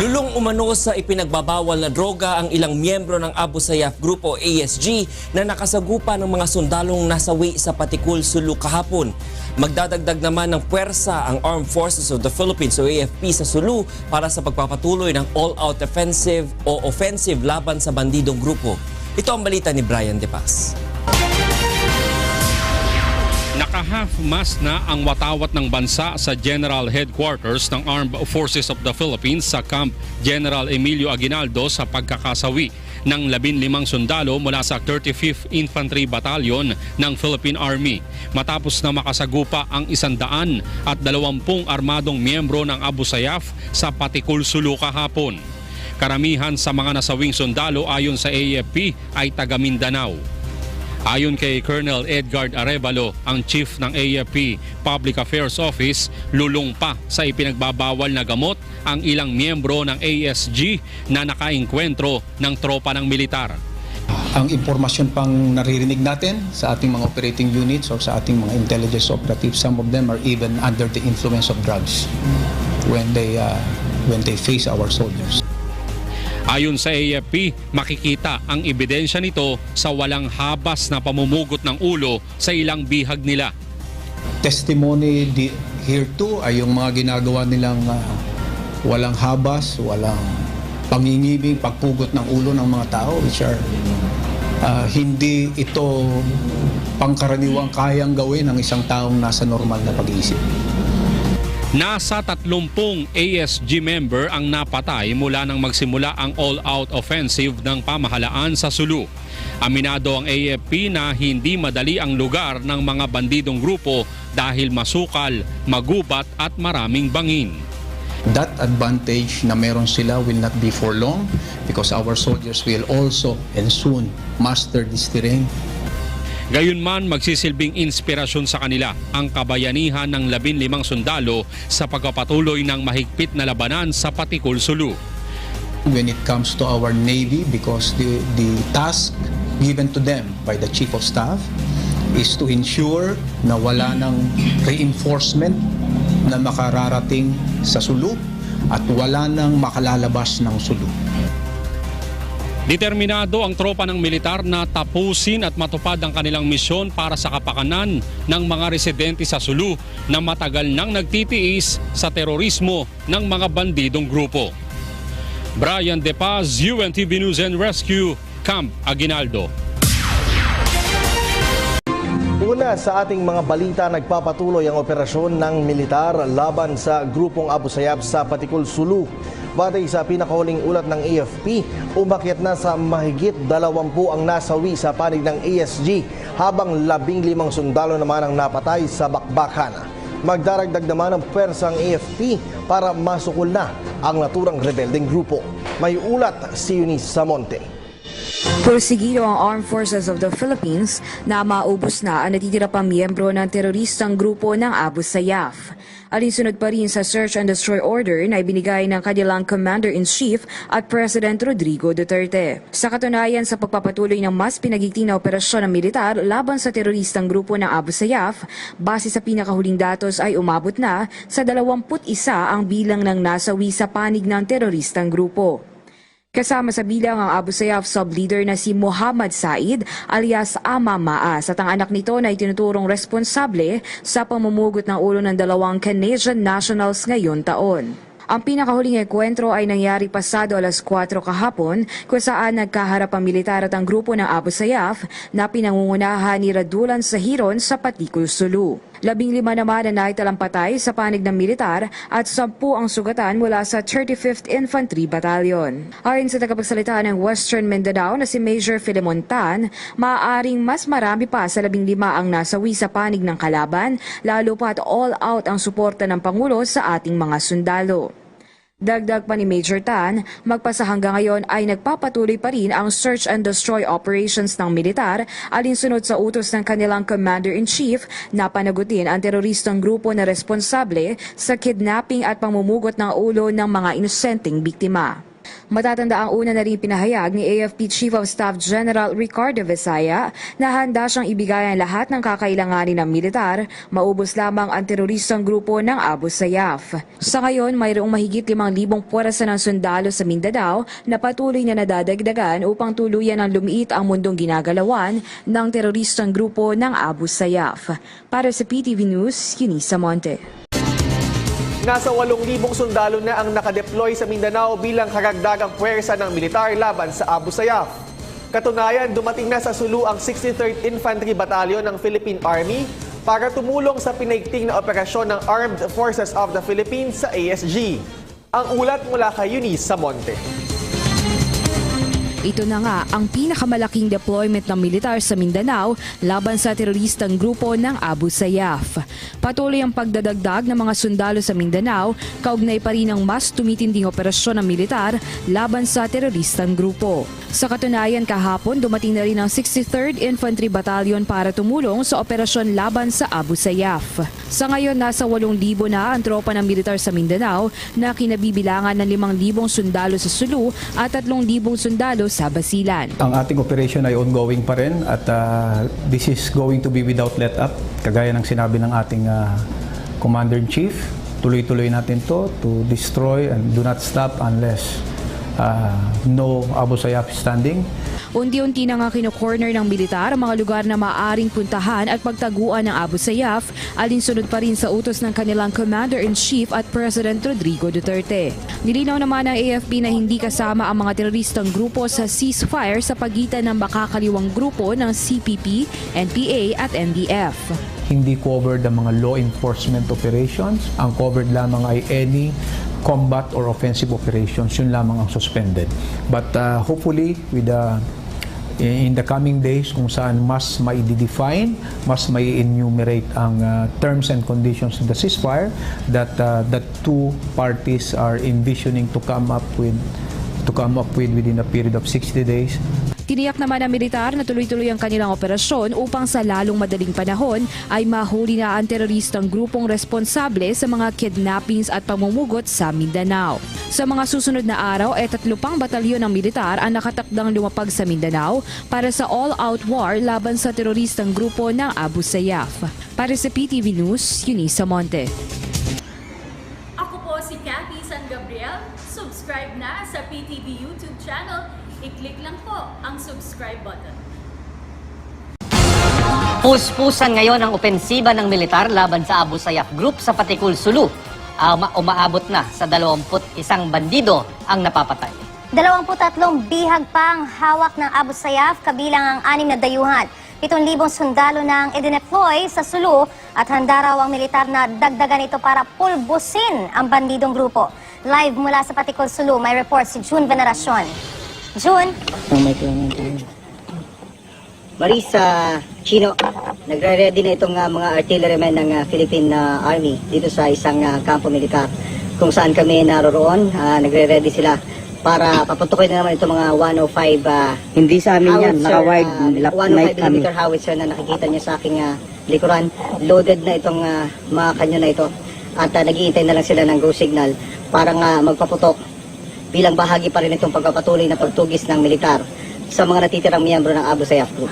Lulong umano sa ipinagbabawal na droga ang ilang miyembro ng Abu Sayyaf Group o ASG na nakasagupa ng mga sundalong nasawi sa Patikul, Sulu kahapon. Magdadagdag naman ng puwersa ang Armed Forces of the Philippines o AFP sa Sulu para sa pagpapatuloy ng all-out offensive o offensive laban sa bandidong grupo. Ito ang balita ni Brian De Paz. Naka-half-mast na ang watawat ng bansa sa General Headquarters ng Armed Forces of the Philippines sa Camp General Emilio Aguinaldo sa pagkakasawi ng 15 sundalo mula sa 35th Infantry Battalion ng Philippine Army matapos na makasagupa ang isandaan at dalawampung armadong miyembro ng Abu Sayyaf sa Patikul Sulu kahapon. Karamihan sa mga nasawing sundalo ayon sa AFP ay taga Mindanao. Ayon kay Colonel Edgard Arevalo, ang chief ng AFP Public Affairs Office, lulong pa sa ipinagbabawal na gamot ang ilang miyembro ng ASG na nakainkwentro ng tropa ng militar. ang impormasyon pang naririnig natin sa ating mga operating units or sa ating mga intelligence operatives, some of them are even under the influence of drugs when they uh, when they face our soldiers. Ayon sa AFP, makikita ang ebidensya nito sa walang habas na pamumugot ng ulo sa ilang bihag nila. Testimony di, here too ay yung mga ginagawa nilang uh, walang habas, walang pangingibing, pagpugot ng ulo ng mga tao which are uh, hindi ito pangkaraniwang kayang gawin ng isang taong nasa normal na pag-iisip. Nasa 30 ASG member ang napatay mula nang magsimula ang all-out offensive ng pamahalaan sa Sulu. Aminado ang AFP na hindi madali ang lugar ng mga bandidong grupo dahil masukal, magubat at maraming bangin. That advantage na meron sila will not be for long because our soldiers will also and soon master this terrain. Gayunman magsisilbing inspirasyon sa kanila ang kabayanihan ng 15 sundalo sa pagpapatuloy ng mahigpit na labanan sa Patikul Sulu. when it comes to our Navy because the, the task given to them by the Chief of Staff is to ensure na wala ng reinforcement na makararating sa Sulu at wala nang makalalabas ng Sulu. Determinado ang tropa ng militar na tapusin at matupad ang kanilang misyon para sa kapakanan ng mga residente sa Sulu na matagal nang nagtitiis sa terorismo ng mga bandidong grupo. Brian De Paz, UNTV News and Rescue, Camp Aguinaldo. Una sa ating mga balita, nagpapatuloy ang operasyon ng militar laban sa grupong Abu Sayyaf sa Patikul Sulu. Batay sa pinakahuling ulat ng AFP, umakyat na sa mahigit 20 ang nasawi sa panig ng ASG habang 15 sundalo naman ang napatay sa bakbakan. Magdaragdag naman ang pwersa ang AFP para masukol na ang naturang rebelding grupo. May ulat si Eunice Samonte. Porsigido ang Armed Forces of the Philippines na maubos na ang natitira pang miyembro ng teroristang grupo ng Abu Sayyaf. Alinsunod pa rin sa search and destroy order na ibinigay ng kanilang Commander-in-Chief at President Rodrigo Duterte. Sa katunayan sa pagpapatuloy ng mas pinagigting na operasyon ng militar laban sa teroristang grupo ng Abu Sayyaf, base sa pinakahuling datos ay umabot na sa 21 ang bilang ng nasawi sa panig ng teroristang grupo. Kasama sa bilang ang Abu Sayyaf sub-leader na si Muhammad Said alias Ama Maas at ang anak nito na itinuturong responsable sa pamumugot ng ulo ng dalawang Canadian nationals ngayon taon. Ang pinakahuling enkwentro ay nangyari pasado alas 4 kahapon kung saan nagkaharap ang militar at ang grupo ng Abu Sayyaf na pinangungunahan ni Radulan Sahiron sa Patikul Sulu. Labing lima naman ang naitalang sa panig ng militar at sampu ang sugatan mula sa 35th Infantry Battalion. Ayon sa tagapagsalita ng Western Mindanao na si Major Filemon Tan, maaaring mas marami pa sa labing lima ang nasawi sa panig ng kalaban, lalo pa at all out ang suporta ng Pangulo sa ating mga sundalo. Dagdag pa ni Major Tan, magpasa hanggang ngayon ay nagpapatuloy pa rin ang search and destroy operations ng militar alinsunod sa utos ng kanilang Commander-in-Chief na panagutin ang teroristang grupo na responsable sa kidnapping at pamumugot ng ulo ng mga inosenteng biktima. Matatanda ang una na rin pinahayag ni AFP Chief of Staff General Ricardo Visaya na handa siyang ibigay ang lahat ng kakailanganin ng militar, maubos lamang ang teroristang grupo ng Abu Sayyaf. Sa ngayon, mayroong mahigit 5,000 puwersa ng sundalo sa Mindanao na patuloy na nadadagdagan upang tuluyan ang lumiit ang mundong ginagalawan ng teroristang grupo ng Abu Sayyaf. Para sa PTV News, Eunice Monte. Nasa 8,000 sundalo na ang nakadeploy sa Mindanao bilang karagdagang puwersa ng militar laban sa Abu Sayyaf. Katunayan, dumating na sa Sulu ang 63rd Infantry Battalion ng Philippine Army para tumulong sa pinaigting na operasyon ng Armed Forces of the Philippines sa ASG. Ang ulat mula kay Eunice Samonte. Ito na nga ang pinakamalaking deployment ng militar sa Mindanao laban sa teroristang grupo ng Abu Sayyaf. Patuloy ang pagdadagdag ng mga sundalo sa Mindanao, kaugnay pa rin ang mas tumitinding operasyon ng militar laban sa teroristang grupo. Sa katunayan kahapon, dumating na rin ang 63rd Infantry Battalion para tumulong sa operasyon laban sa Abu Sayyaf. Sa ngayon, nasa 8,000 na ang tropa ng militar sa Mindanao na kinabibilangan ng 5,000 sundalo sa Sulu at 3,000 sundalo sa Basilan. Ang ating operation ay ongoing pa rin at ah, this is going to be without let up. Kagaya ng sinabi ng ating ah, Commander-in-Chief, tuloy-tuloy natin to to destroy and do not stop unless ah, no Abu Sayyaf standing. Unti-unti na nga kino-corner ng militar ang mga lugar na maaaring puntahan at pagtaguan ng Abu Sayyaf, alinsunod pa rin sa utos ng kanilang Commander-in-Chief at President Rodrigo Duterte. Nilinaw naman ng AFP na hindi kasama ang mga teroristang grupo sa ceasefire sa pagitan ng makakaliwang grupo ng CPP, NPA at NDF. Hindi covered ang mga law enforcement operations. Ang covered lamang ay any combat or offensive operations. Yun lamang ang suspended. But ah, hopefully, with the in the coming days kung saan mas mai-define, mas mai-enumerate ang uh, terms and conditions of the ceasefire that uh, the two parties are envisioning to come up with to come up with within a period of 60 days. Tiniyak naman ng militar na tuloy-tuloy ang kanilang operasyon upang sa lalong madaling panahon ay mahuli na ang teroristang grupong responsable sa mga kidnappings at pamumugot sa Mindanao. Sa mga susunod na araw ay tatlo pang batalyon ng militar ang nakatakdang lumapag sa Mindanao para sa all-out war laban sa teroristang grupo ng Abu Sayyaf. Para sa PTV News, Eunice Monte. Gabriel. Subscribe na sa PTV YouTube channel. I-click lang po ang subscribe button. Puspusan ngayon ang opensiba ng militar laban sa Abu Sayyaf Group sa Patikul, Sulu. Ah, ma- umaabot na sa 21 bandido ang napapatay. 23 bihag pang hawak ng Abu Sayyaf kabilang ang anim na dayuhan. 7,000 sundalo ng idineploy sa Sulu at handa raw ang militar na dagdagan ito para pulbusin ang bandidong grupo. Live mula sa Patikol Sulu, may report si June Veneracion. June, Marisa Chino, nagre-ready na itong ah, mga artillerymen ng ah, Philippine ah, Army dito sa isang ah, kampo militar kung saan kami naroroon. Ah, nagre-ready sila para paputukin na naman itong mga 105 ah, Hindi sa amin yan, howitzer, naka-wide lap 105 night kami. millimeter howitzer na nakikita niyo sa aking ah, likuran. Loaded na itong ah, mga kanyo na ito. At uh, naghihintay na lang sila ng go signal para nga magpaputok bilang bahagi pa rin itong pagpapatuloy na pagtugis ng militar sa mga natitirang miyembro ng Abu Sayyaf Group.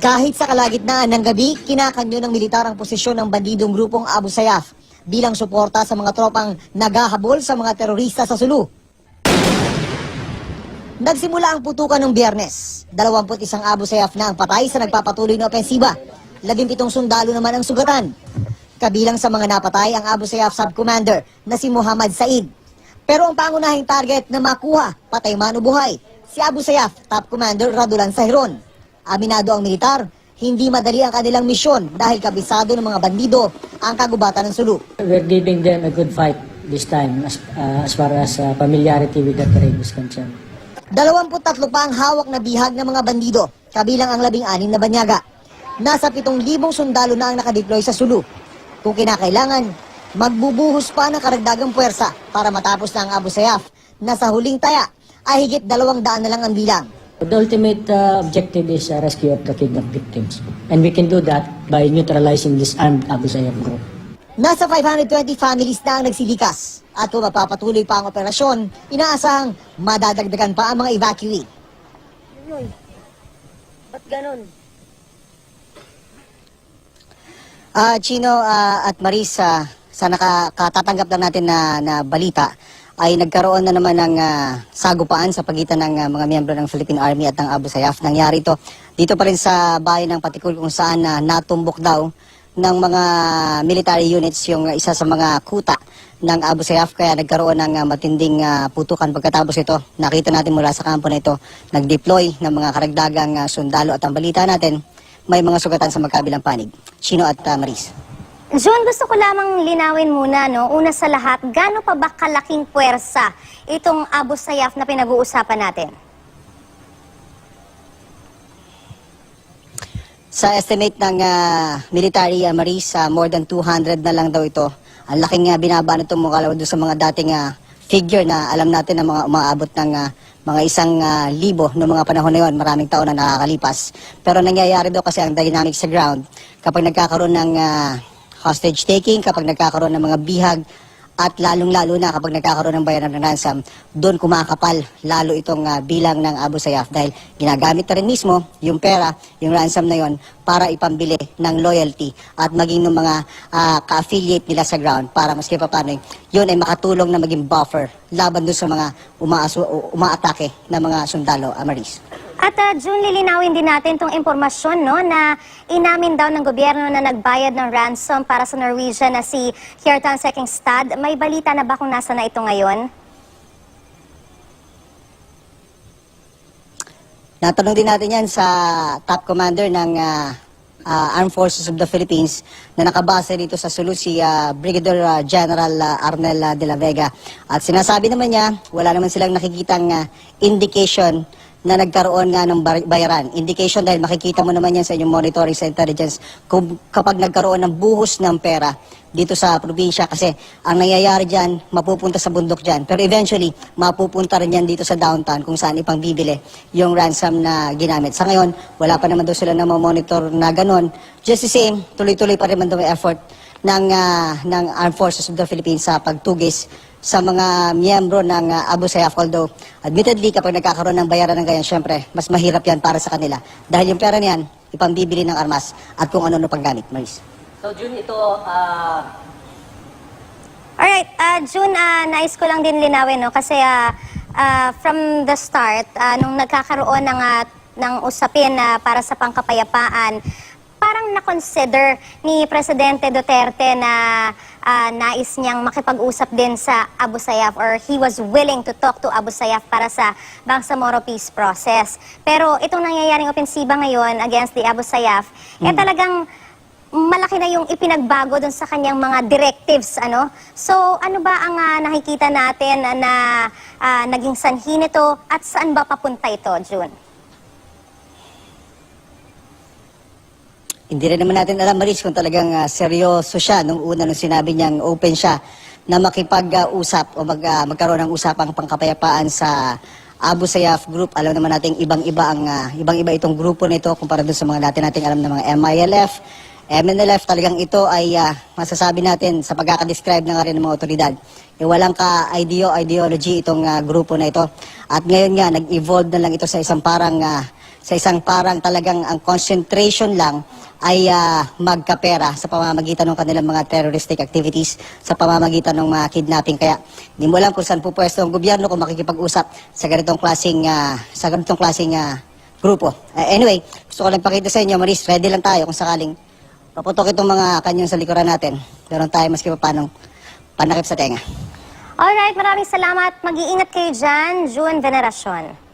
Kahit sa kalagitnaan ng gabi, kinakanyo ng militar ang posisyon ng bandidong grupong Abu Sayyaf bilang suporta sa mga tropang nagahabol sa mga terorista sa Sulu. Nagsimula ang putukan ng biyernes. 21 Abu Sayyaf na ang patay sa nagpapatuloy na opensiba. 17 sundalo naman ang sugatan. Kabilang sa mga napatay ang Abu Sayyaf Sub-Commander na si Muhammad Said. Pero ang pangunahing target na makuha, patay man o buhay, si Abu Sayyaf Top Commander Radulan Sahron. Aminado ang militar, hindi madali ang kanilang misyon dahil kabisado ng mga bandido ang kagubatan ng Sulu. We're giving them a good fight this time as, uh, as far as uh, familiarity with the terrain is concerned. 23 pa ang hawak na bihag ng mga bandido, kabilang ang labing-anim na banyaga. Nasa 7,000 sundalo na ang nakadeploy sa Sulu. Kung kinakailangan, magbubuhos pa ng karagdagang puwersa para matapos na ang Abu Sayyaf na sa huling taya ay higit dalawang daan na lang ang bilang. The ultimate uh, objective is uh, rescue of the kidnapped victims. And we can do that by neutralizing this armed Abu Sayyaf group. Nasa 520 families na ang nagsilikas at kung mapapatuloy pa ang operasyon, inaasahang madadagdagan pa ang mga evacuee. Ba't ganun? Ah, Chino ah, at Marisa, sa nakatatanggap lang natin na, na balita, ay nagkaroon na naman ng ah, sagupaan sa pagitan ng ah, mga miyembro ng Philippine Army at ng Abu Sayyaf. Nangyari ito dito pa rin sa bayan ng Patikul kung saan na natumbok daw ng mga military units yung isa sa mga kuta ng Abu Sayyaf kaya nagkaroon ng ah, matinding ah, putukan pagkatapos ito. Nakita natin mula sa kampo na ito, nag-deploy ng mga karagdagang ah, sundalo at ang balita natin, may mga sugatan sa magkabilang panig. Chino at ah, Maris. June, gusto ko lamang linawin muna, no? Una sa lahat, gaano pa ba kalaking puwersa itong Abu Sayyaf na pinag-uusapan natin? Sa estimate ng ah, military uh, Maris, ah, more than 200 na lang daw ito. Ang laking uh, binaba nito mo kalawa doon sa mga dating ah, figure na alam natin na mga umaabot ng ah, mga isang ah, libo noong mga panahon na yon, maraming taon na nakakalipas. Pero nangyayari daw kasi ang dynamic sa ground kapag nagkakaroon ng ah, hostage taking, kapag nagkakaroon ng mga bihag, at lalong-lalo na kapag nagkakaroon ng bayaran ng ransom, doon kumakapal lalo itong ah, bilang ng Abu Sayyaf dahil ginagamit na rin mismo yung pera, yung ransom na yon para ipambili ng loyalty at maging ng mga ah, ka-affiliate nila sa ground para maski pa paano yun ay makatulong na maging buffer laban doon sa mga umaaso, umaatake na mga sundalo, Amaris. At uh, June, lilinawin din natin itong impormasyon no, na inamin daw ng gobyerno na nagbayad ng ransom para sa Norwegian na si Kjartan Sekingstad. May balita na ba kung nasa na ito ngayon? Natanong din natin yan sa top commander ng ah, ah, Armed Forces of the Philippines na nakabase dito sa Sulu si ah, Brigadier ah, General ah, Arnel ah, de la Vega. At sinasabi naman niya, wala naman silang nakikitang ah, indication na nagkaroon nga ng bayaran. Indication dahil makikita mo naman yan sa inyong monitoring sa intelligence kung kapag nagkaroon ng buhos ng pera dito sa probinsya kasi ang nangyayari dyan, mapupunta sa bundok dyan. Pero eventually, mapupunta rin yan dito sa downtown kung saan ipang bibili yung ransom na ginamit. Sa ngayon, wala pa naman daw sila na monitor na ganon. Just the same, tuloy-tuloy pa rin man daw effort ng, ah, ng Armed Forces of the Philippines sa pagtugis sa mga miyembro ng ah, Abu Sayyaf. Although, admittedly, kapag nagkakaroon ng bayaran ng ganyan, syempre, mas mahirap yan para sa kanila. Dahil yung pera niyan, ipambibili ng armas at kung ano-ano pang gamit. Maris. So June, ito, ah, Alright, uh, June, ah, nais ko lang din linawin, no? Kasi ah, ah, from the start, ah, nung nagkakaroon ng, ah, ng usapin na para sa pangkapayapaan, parang na-consider ni Presidente Duterte na ah, nais niyang makipag-usap din sa Abu Sayyaf or he was willing to talk to Abu Sayyaf para sa Bangsamoro peace process. Pero itong nangyayaring opensiba ngayon against the Abu Sayyaf, eh talagang malaki na yung ipinagbago dun sa kanyang mga directives, ano? So, ano ba ang ah, nakikita natin na, na ah, naging sanhi nito at saan ba papunta ito, June? Hindi rin naman natin alam, Maris, kung talagang ah, seryoso siya nung una nung sinabi niyang open siya na makipag-usap o mag, ah, magkaroon ng usapang pangkapayapaan sa Abu Sayyaf Group. Alam naman natin ibang-iba ang ah, ibang-iba itong grupo nito kumpara dun sa mga dati nating alam ng mga MILF, MNLF. Talagang ito ay ah, masasabi natin sa pagkakadescribe na nga rin ng mga otoridad. Eh, walang ka-ideo, ideology itong ah, grupo na ito. At ngayon nga, nag-evolve na lang ito sa isang parang ah, sa isang parang talagang ang concentration lang ay ah, magkapera sa pamamagitan ng kanilang mga terroristic activities, sa pamamagitan ng mga kidnapping. Kaya hindi mo alam kung saan pupwesto ang gobyerno kung makikipag-usap sa ganitong klaseng, ah, sa ganitong klaseng ah, grupo. Ah, anyway, gusto ko lang pakita sa inyo, Maris, ready lang tayo kung sakaling paputok itong mga kanyang sa likuran natin. Meron tayo maski pa paano panakip sa tenga. Alright, maraming salamat. Mag-iingat kayo dyan, June Veneracion.